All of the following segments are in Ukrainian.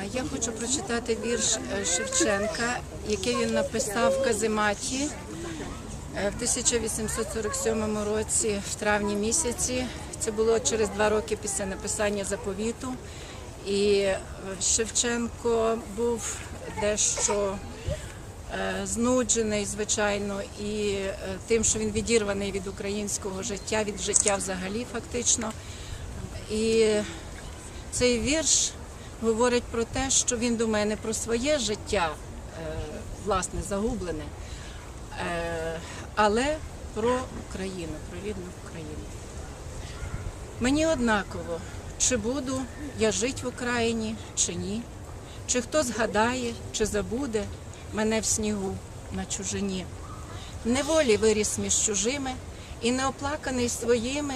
А я хочу прочитати вірш е, Шевченка, який він написав в Казиматі е, в 1847 році, в травні місяці. Це було через два роки після написання заповіту. І е, Шевченко був дещо знуджений, звичайно, і тим, що він відірваний від українського життя, від життя взагалі, фактично. І цей вірш говорить про те, що він думає не про своє життя, е, власне, загублене, е, але про Україну, про рідну Україну. Мені однаково, чи буду я жити в Україні, чи ні, чи хто згадає, чи забуде мене в снігу на чужині. Неволі виріс між чужими і неоплаканий своїми,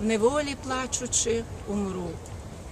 неволі плачучи, умру,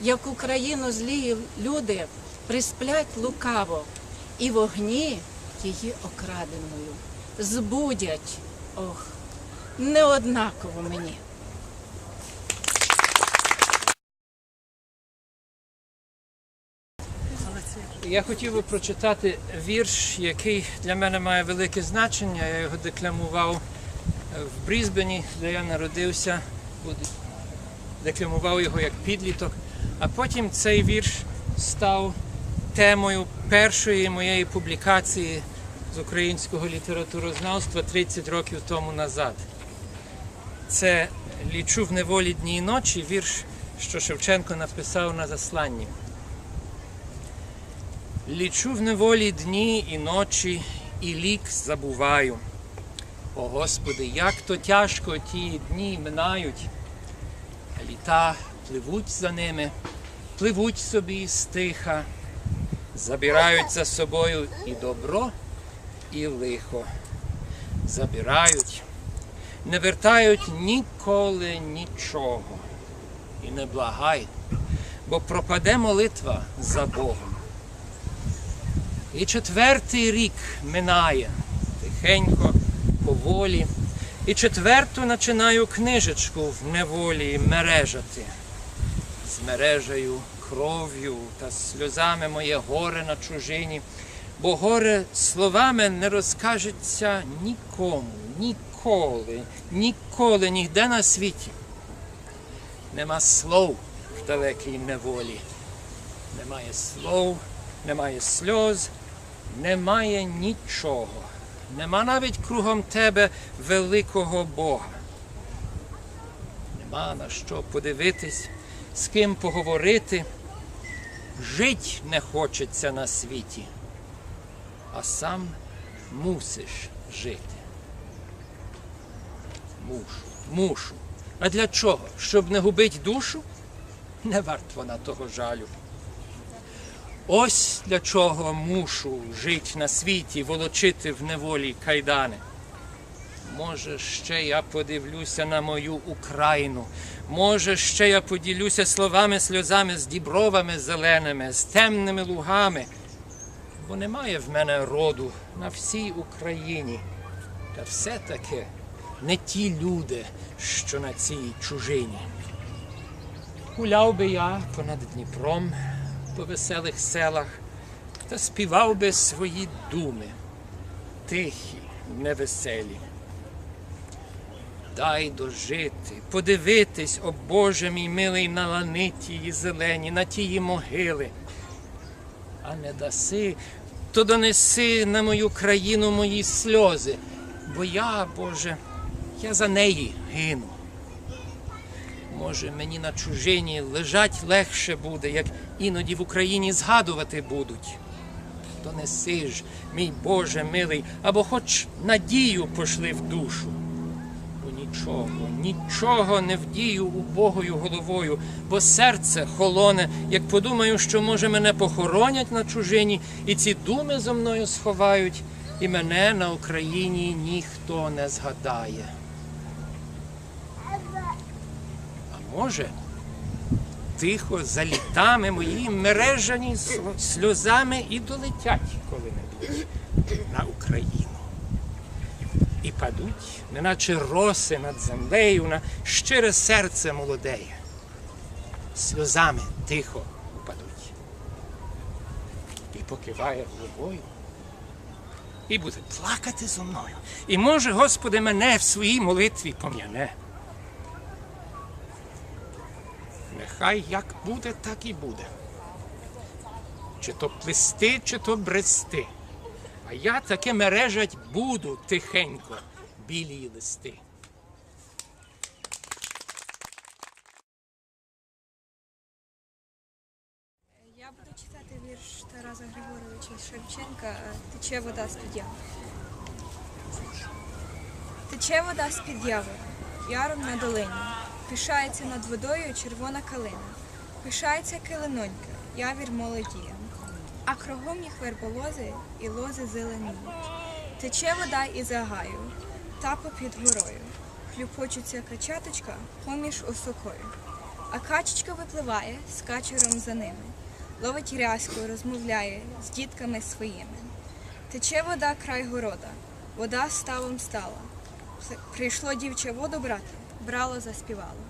як Україну злі люди присплять лукаво і вогні її окраденою збудять. Ох, не однаково мені. Я хотів би прочитати вірш, який для мене має велике значення. Я його декламував в Брізбені, де я народився, декламував його як підліток. А потім цей вірш став темою першої моєї публікації з українського літературознавства 30 років тому назад. Це Лічу в неволі дні і ночі, вірш, що Шевченко написав на засланні. Лічу в неволі дні і ночі, і лік забуваю. О Господи, як то тяжко ті дні минають, а літа пливуть за ними, пливуть собі стиха, забирають за собою і добро, і лихо. Забирають, не вертають ніколи нічого. І не благай, бо пропаде молитва за Богом. І четвертий рік минає тихенько, поволі. І четверту починаю книжечку в неволі мережати. Змережаю кров'ю та сльозами моє горе на чужині, бо горе словами не розкажеться нікому, ніколи, ніколи, ніде на світі. Нема слов в далекій неволі. Немає слов, немає сльоз, немає нічого. Нема навіть кругом тебе великого Бога. Нема на що подивитись, з ким поговорити. Жить не хочеться на світі, а сам мусиш жити. Мушу, мушу. А для чого? Щоб не губить душу? Не варт вона того жалю. Ось для чого мушу жити на світі, волочити в неволі кайдани. Може, ще я подивлюся на мою Україну. Може, ще я поділюся словами, сльозами з дібровами зеленими, з темними лугами. Бо немає в мене роду на всій Україні. Та все-таки не ті люди, що на цій чужині. Гуляв би я понад Дніпром по веселих селах та співав би свої думи, тихі, невеселі. Дай дожити, подивитись, о Боже мій милий, на лани тії зелені, на тії могили. А не даси, то донеси на мою країну мої сльози, бо я, Боже, я за неї гину. Може, мені на чужині лежать легше буде, як іноді в Україні згадувати будуть. Донеси ж, мій Боже милий, або хоч надію пошли в душу. Нічого, нічого не вдію убогою головою, бо серце холоне, як подумаю, що може мене похоронять на чужині, і ці думи зо мною сховають, і мене на Україні ніхто не згадає. А може, тихо за літами мої мережані сльозами і долетять коли-небудь на Україну. Падуть, неначе роси над землею на щире серце молодеє. Сльозами тихо упадуть. І покиває головою. І буде плакати зо мною. І може, Господи, мене в своїй молитві пом'яне. Нехай як буде, так і буде. Чи то плести, чи то брести. А я таке мережать буду тихенько, білі листи. Я буду читати вірш Тараса Григоровича Шевченка Тече вода з-під яви. Тече вода з-під яви, яром на долині. Пишається над водою червона калина. Пишається килинонька, явір молодіє. А кругом їх верболози і лози зеленіють. Тече вода із агаю, та під горою. Хлюпочуться качаточка поміж осокою. А качечка випливає з качером за ними. Ловить рязку, розмовляє з дітками своїми. Тече вода край города, вода ставом стала. Прийшло дівче воду брати, брало, заспівало.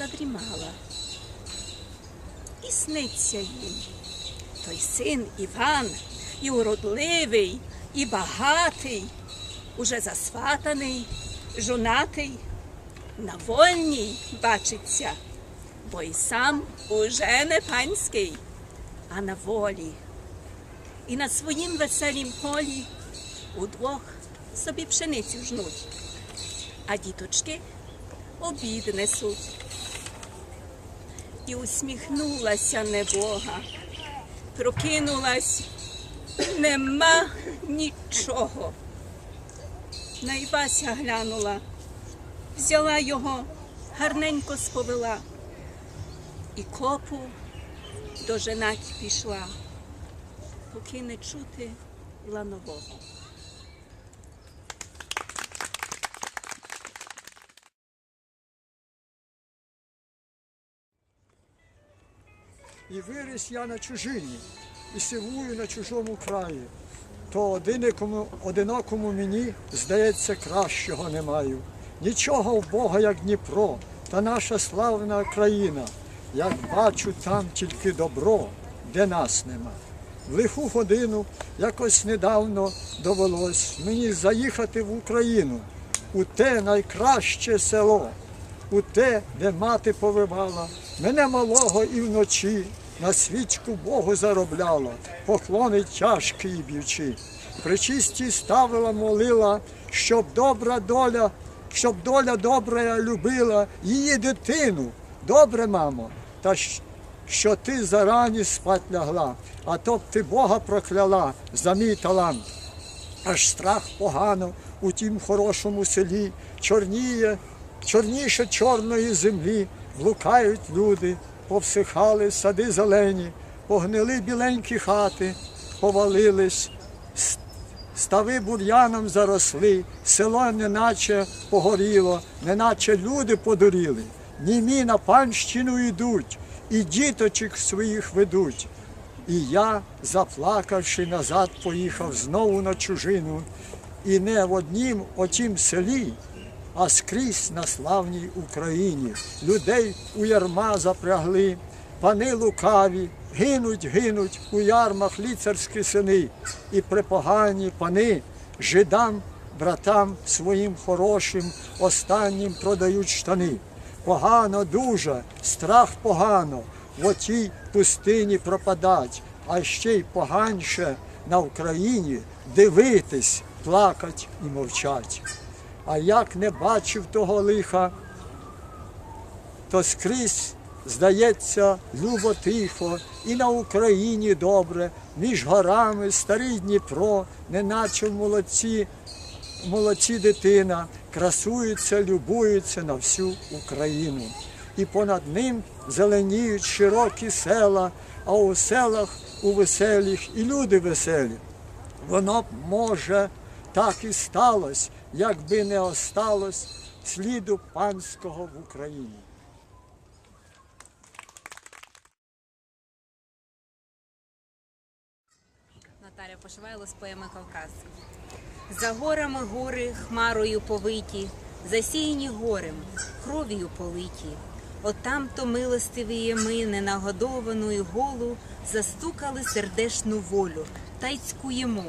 задрімала. І сниться їм. Той син Іван, і уродливий, і багатий, уже засватаний, жонатий, на вольній бачиться, бо й сам уже не панський, а на волі. І на своїм веселім полі удвох собі пшеницю жнуть а діточки обід несуть. І усміхнулася небога, прокинулась, нема нічого. На Івася глянула, взяла його, гарненько сповела, і копу доженать пішла, поки не чути ланового. І виріс я на чужині, і сивую на чужому краї. То одинокому, одинокому мені, здається, кращого не маю. Нічого в Бога, як Дніпро, та наша славна країна. Як бачу там тільки добро, де нас нема. В лиху годину якось недавно довелось мені заїхати в Україну, у те найкраще село, у те, де мати повивала, мене малого і вночі на свічку Богу заробляла, поклони тяжкі і б'ючи. Причисті ставила, молила, щоб добра доля, щоб доля добра любила її дитину. Добре, мамо, та що ти зарані спать лягла, а то б ти Бога прокляла за мій талант. Аж страх погано у тім хорошому селі, чорніє, чорніше чорної землі, блукають люди, повсихали сади зелені, погнили біленькі хати, повалились, стави бур'яном заросли, село неначе погоріло, неначе люди подуріли. Німі на панщину йдуть, і діточок своїх ведуть. І я, заплакавши назад, поїхав знову на чужину, і не в однім отім селі, а скрізь на славній Україні. Людей у ярма запрягли, пани лукаві, гинуть, гинуть у ярмах лицарські сини, і припогані пани жидам, братам своїм хорошим, останнім продають штани. Погано дуже, страх погано, в отій пустині пропадать, а ще й поганше на Україні дивитись, плакать і мовчать. А як не бачив того лиха, то скрізь, здається, любо тихо, і на Україні добре, між горами старий Дніпро, неначе в молодці, молодці дитина, красується, любується на всю Україну. І понад ним зеленіють широкі села, а у селах у веселіх і люди веселі. Воно б, може, так і сталося, якби не осталось сліду панського в Україні. Наталя Пошивайло з поеми Кавказ. За горами гори хмарою повиті, засіяні горем, кров'ю политі. От там-то милостивіє ми ненагодованою голу застукали сердешну волю та й цькуємо.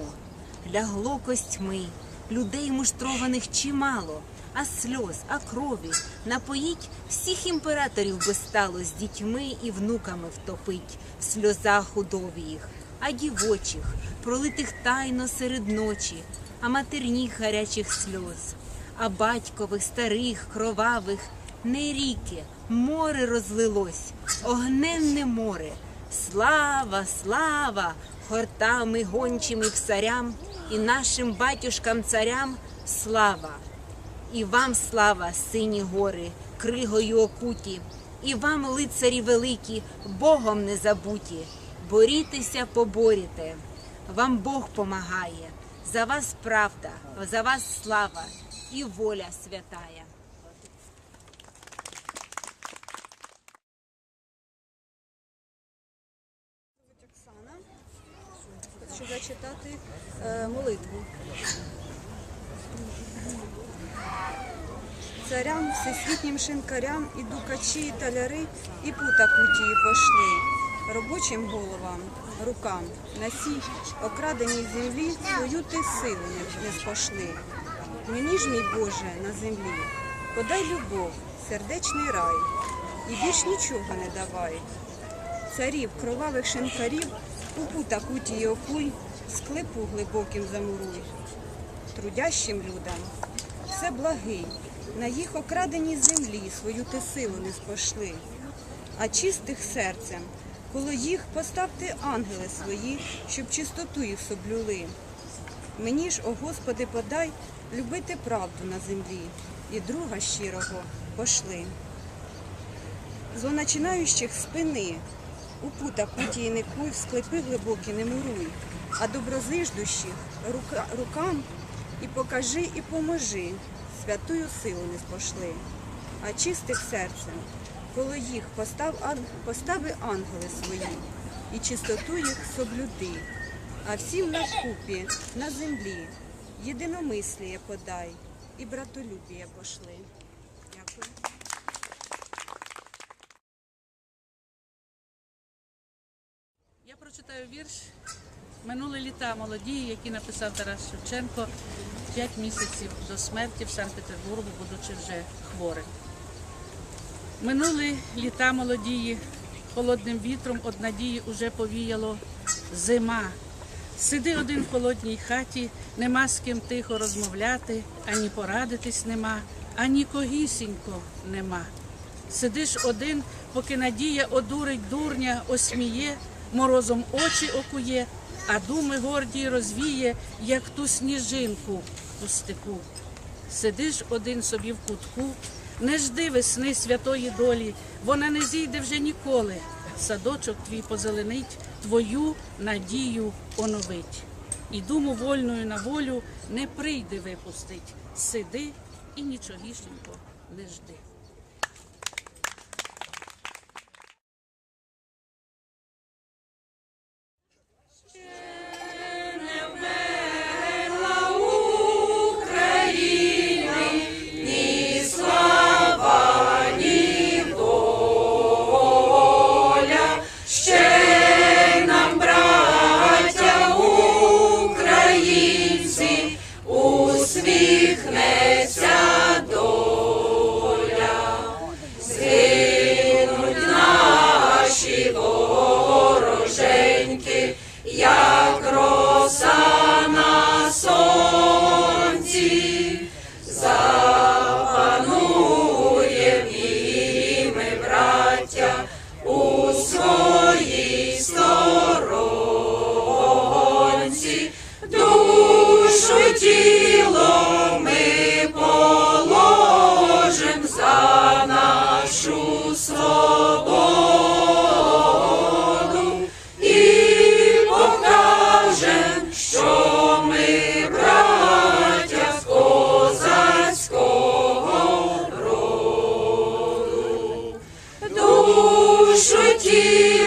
Лягло костьми, людей муштрованих чимало, а сльоз, а крові напоїть всіх імператорів би стало з дітьми і внуками втопить в сльозах удовіїх, а дівочих, пролитих тайно серед ночі, а матерніх гарячих сльоз, а батькових, старих, кровавих, не ріки, море розлилось, огненне море. Слава, слава хортами гончими всарям і нашим батюшкам царям слава. І вам слава, сині гори, кригою окуті, і вам, лицарі великі, Богом не забуті. Борітеся, поборіте, вам Бог помагає, за вас правда, за вас слава і воля святая. Хочу зачитати е, молитву. Царям, всесвітнім шинкарям і дукачі, і таляри, і пута кутії пошли. Робочим головам, рукам, на сій окраденій землі свою ти силу не, не спошли. Мені ж, мій Боже, на землі, подай любов, сердечний рай, і більш нічого не давай царів, кровавих шинкарів, у пута кутії окуй, склепу глибоким замуруй. Трудящим людям все благий, на їх окраденій землі свою ти силу не спошли. А чистих серцем, коло їх поставте ангели свої, щоб чистоту їх соблюли. Мені ж, о Господи, подай любити правду на землі, і друга щирого пошли. Злоначинаючих спини, у пута кутії не куй, в склепи глибокі не муруй, а доброзиждущих рука, рукам і покажи, і поможи, святую силу не спошли. А чистих серцем, коло їх постав, постави ангели свої, і чистоту їх соблюди, а всім на купі, на землі, єдиномисліє подай, і братолюбіє пошли. Я прочитаю вірш Минуле літа молоді, який написав Тарас Шевченко п'ять місяців до смерті в Санкт-Петербургу, будучи вже хворим. Минули літа молодії, холодним вітром од надії уже повіяло зима. Сиди один в холодній хаті, нема з ким тихо розмовляти, ані порадитись нема, ані когісінько нема. Сидиш один, поки надія одурить дурня, осміє, морозом очі окує, а думи гордій розвіє, як ту сніжинку у степу. Сидиш один собі в кутку, не жди весни святої долі, вона не зійде вже ніколи. Садочок твій позеленить, твою надію оновить. І думу вольною на волю не прийде випустить. Сиди і нічогішенько не жди. Душу тіло